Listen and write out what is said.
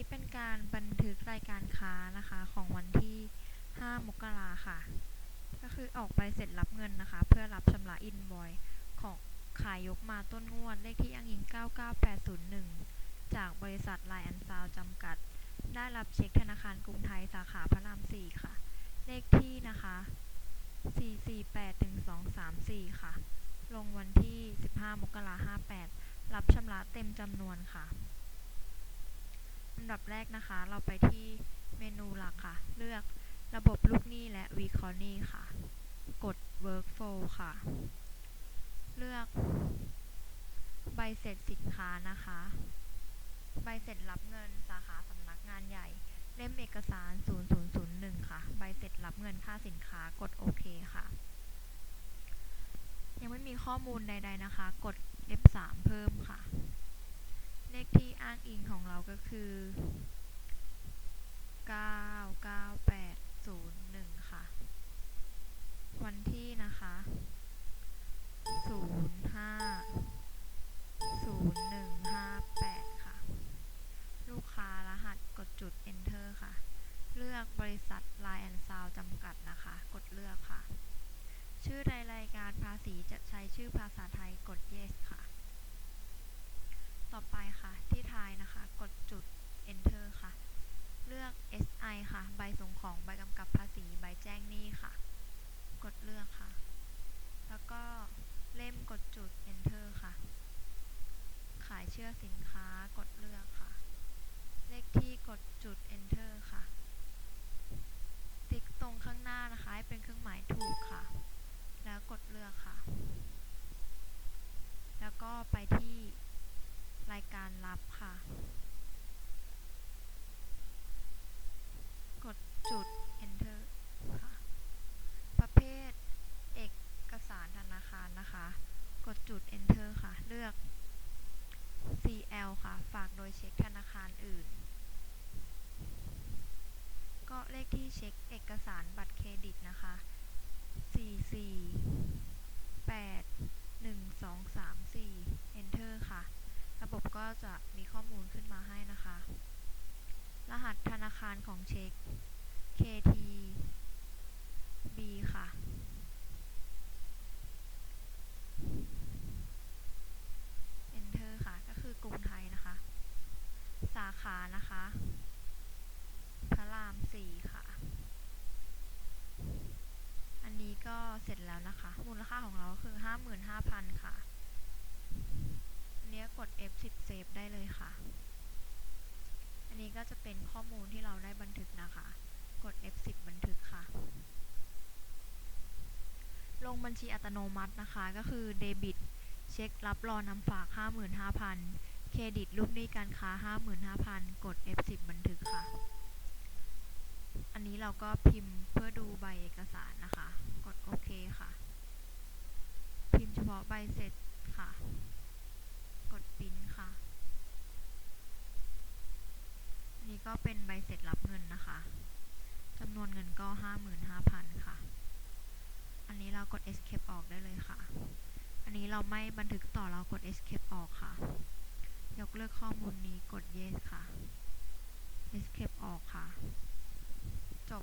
นี้เป็นการบันทึกรายการค้านะคะของวันที่ 5 มกราค่ะ ก็คือออกใบเสร็จรับเงินนะคะ เพื่อรับชำระอินบอยของขายยกมาต้นงวด เลขที่อ้างอิง 99801 จากบริษัทไลแอนซาวจำกัด ได้รับเช็คธนาคารกรุงไทยสาขาพระราม 4 ค่ะ เลขที่นะคะ 4481234 ค่ะ ลงวันที่ 15 มกราคม 58 รับชำระเต็มจำนวนค่ะ อันดับแรกนะคะ เราไปที่เมนูหลักค่ะ เลือกระบบลูกหนี้และวีคอนี่ค่ะ กด Workflow ค่ะ เลือก ใบเสร็จสินค้านะคะ ใบเสร็จรับเงินสาขาสำนักงานใหญ่ เล่มเอกสาร 0001 ค่ะ ใบเสร็จรับเงินค่าสินค้ากดโอเคค่ะ ยังไม่มีข้อมูลใด ๆนะคะ กด F3 เพิ่มค่ะ เลขที่อ้างอิง ของเราก็คือ 99801 ค่ะ วันที่นะคะ 050158 ค่ะ ลูกค้ารหัสกดจุด enter ค่ะ เลือกบริษัท Line and Sound จำกัดนะคะ กดเลือกค่ะ ชื่อในรายการภาษีจะใช้ชื่อภาษาไทยกด yes ค่ะ ต่อไปค่ะ ที่ท้ายนะคะ กดจุด enter ค่ะ เลือก SI ค่ะ ใบส่งของ ใบกำกับภาษี ใบแจ้งหนี้ค่ะ กดเลือกค่ะ แล้วก็เล่มกดจุด enter ค่ะ สินค้ากดเลือกค่ะ เลขที่กดจุด enter ค่ะ ติ๊กตรงข้างหน้านะคะให้เป็นเครื่องหมายถูกค่ะ แล้วกดเลือกค่ะ แล้วก็ไปที่รายการรับค่ะ กดจุด enter ค่ะ ประเภทเอกสารธนาคารนะคะ กดจุด enter ค่ะ เลือก CL ค่ะ ฝากโดยเช็คธนาคารอื่น ก็เลข ที่เช็คเอกสารบัตรเครดิตนะคะ44 8 1 2 3 4 enter ค่ะ ระบบก็จะมีข้อมูลขึ้นมาให้นะคะ รหัสธนาคารของเช็ค KTB ค่ะ enter ค่ะก็คือกรุงไทยนะคะ สาขานะคะาม4ค่ะ อันนี้ก็เสร็จแล้วนะคะ มูลค่าของเราคือ55,000ค่ะอันนี้กด F10 save ได้เลยค่ะ อันนี้ก็จะเป็นข้อมูลที่เราได้บันทึกนะคะ กด F10 บันทึกค่ะ ลงบัญชีอัตโนมัตินะคะ ก็คือเดบิตเช็ครับรอนำฝาก 55,000 เครดิตลูกหนี้การค้า 55,000 กด F10 บันทึกค่ะ อันนี้เราก็พิมพ์เพื่อดูใบเอกสารนะคะ กดโอเคค่ะ พิมพ์เฉพาะใบเสร็จค่ะ กดปิ้นค่ะนนี้ก็เป็นใบเสร็จรับเงินนะคะจำนวนเงินก็ 55,000 ค่ะ อันนี้เรากด escape ออกได้เลยค่ะ อันนี้เราไม่บันทึกต่อเรากด escape ออกค่ะ ยกเลิกข้อมูลนี้กด yes ค่ะ escape ออกค่ะ 자